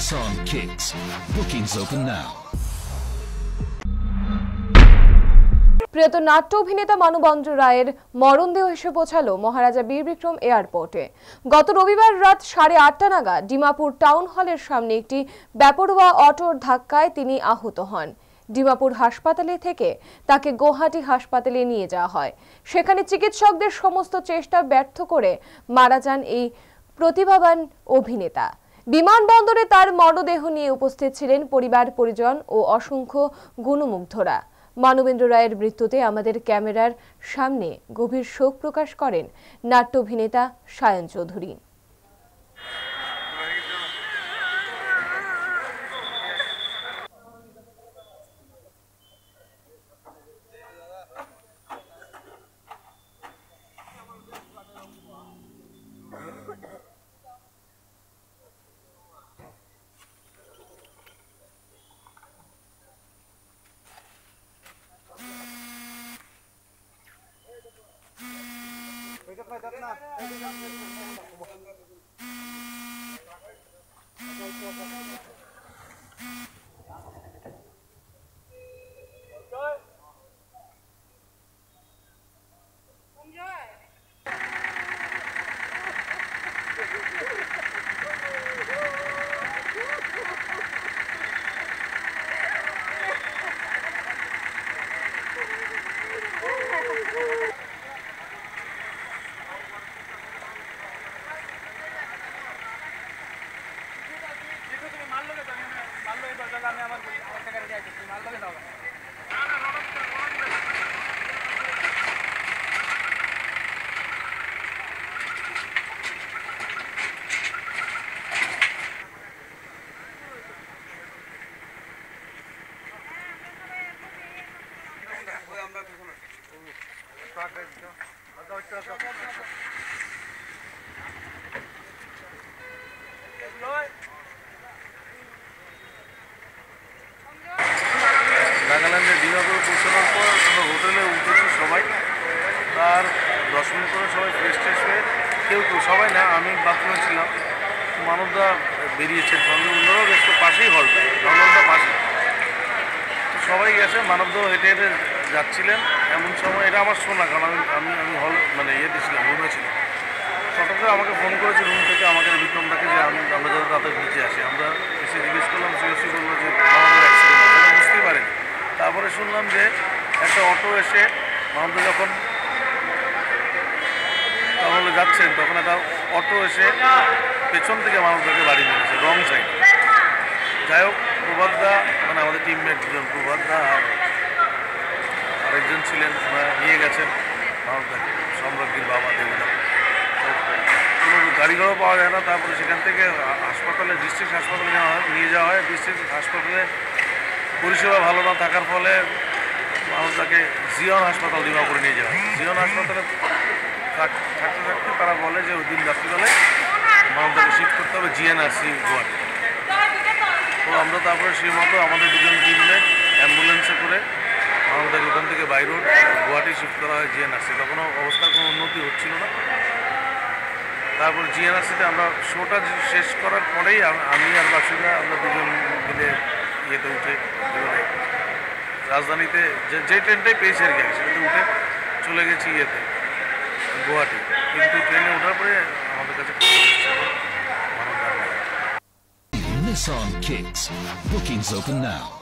Nissan Kicks. Bookings open now. প্রিয়ত নাট্য অভিনেতা মানবন্দ্র রায়ের মরণদেহ এসে পৌঁছালো মহারাজা বীর বিক্রম এয়ারপোর্টে গত রবিবার রাত সাড়ে আটটা নাগাদ ডিমাপুর টাউন হলের সামনে একটি বেপরোয়া অটোর ধাক্কায় তিনি আহত হন ডিমাপুর হাসপাতালে থেকে তাকে গুয়াহাটি হাসপাতালে নিয়ে যাওয়া হয় সেখানে চিকিৎসকদের সমস্ত চেষ্টা ব্যর্থ করে মারা যান এই প্রতিভাবান অভিনেতা বিমানবন্দরে তার মরদেহ নিয়ে উপস্থিত ছিলেন পরিবার, পরিজন ও অসংখ্য গুণমুগ্ধরা। মানবেন্দ্র রায়ের মৃত্যুতে আমাদের ক্যামেরার সামনে গভীর শোক প্রকাশ করেন নাট্য অভিনেতা সায়ন চৌধুরী। Thank you. নাগাল্যান্ডে ডিমাপুরে পৌঁছানোর পর আমরা হোটেলে উঠেছি সবাই। তার দশ মিনিট করে সবাই ফ্রেশ ট্রেশ হয়ে, কেউ কেউ সবাই না, আমি বাথরুমে ছিলাম। মানবদা অন্যরাও বেশ তো পাশেই হলটা নন্দনটা পাশে সবাই গেছে, মানবদাও হেঁটে হেঁটে যাচ্ছিলেন এমন সময়, এটা আমার শোনা কারণ আমি আমি হল মানে ইয়েতে ছিলাম রুমে ছিলাম। হঠাৎ করে আমাকে ফোন করেছে রুম থেকে আমাকে বিক্রমদাকে যে আমি, আমরা যাতে তাতে নিচে আসি, আমরা এসে জিজ্ঞেস করলাম সে এসে বলল যে বুঝতেই পারিনি। তারপরে শুনলাম যে একটা অটো এসে মানবদা যখন তাহলে যাচ্ছেন, তখন একটা অটো এসে পেছন থেকে মানবদাকে বাড়ি মেরেছে রং সাইড যাই হোক, প্রভাতদা মানে আমাদের টিমমেট দুজন, প্রভাতদা আর ছিলেন নিয়ে গেছেন। সম্রাজ্ঞীর বাবা দেবদা কোনো গাড়ি ঘোড়া পাওয়া যায় না, তারপরে সেখান থেকে হাসপাতালে ডিস্ট্রিক্ট হাসপাতালে নেওয়া হয়, নিয়ে যাওয়া হয়। ডিস্ট্রিক্ট হাসপাতালে পরিষেবা ভালো না থাকার ফলে মানুষ তাকে জিয়ন হাসপাতাল ডিমাপুরে নিয়ে যাওয়া হয় জিয়ন হাসপাতালে থাক- থাকতে থাকতে তারা বলে যে ওই দিন রাত্রিবেলায় মানবতাকে শিফট করতে হবে জিএনআরসি গুয়াহাটি তো আমরা তারপরে সেই মতো আমাদের দুজন টিমমেট অ্যাম্বুলেন্সে করে মানবতাকে বাই রোড গুয়াহাটি শিফট করা হয় জিএনআরসি তখনও অবস্থার কোনো উন্নতি হচ্ছিল না তারপর জিএনআরসিতে আমরা শোটা শেষ করার পরেই আম- আর বাসুরা আমরা দুজন মিলে ইয়েতে উঠে রাজধানীতে যে যে ট্রেনটাই পেয়েছি আর কি সেটাতে উঠে চলে গেছি ইয়েতে, গুয়াহাটি কিন্তু ট্রেনে ওঠার পরে আমাদের কাছে। Nissan Kicks. Bookings open now.